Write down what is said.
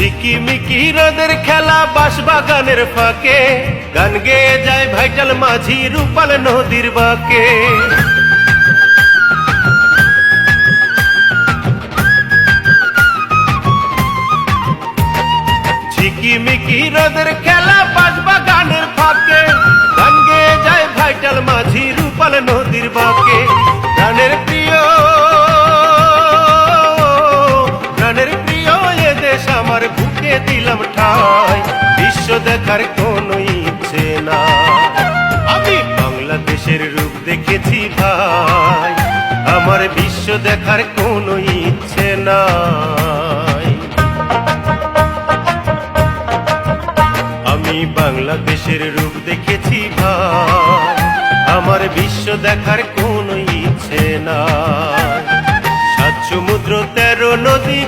ঝিকিমিকি রোদের খেলা বাঁশ বাগানের ফাঁকে। গান গেয়ে যায় ভাইটাল মাঝি রূপাল নদীর বাঁকে। ঝিকিমিকি রোদের খেলা বাঁশ বাগানের ফাঁকে। গান গেয়ে যায় ভাইটাল মাঝি রূপাল নদীর বাঁকে। দেশ আমার বুকে দিলাম ঠাই। বিশ্ব দেখার কোনো ইচ্ছে না আমি বাংলাদেশের রূপ দেখেছি ভাই। আমার বিশ্ব দেখার কোনো ইচ্ছে না আমি বাংলাদেশের রূপ দেখেছি ভাই। আমার বিশ্ব দেখার কোনো ইচ্ছে না সাত সমুদ্র, তেরো নদী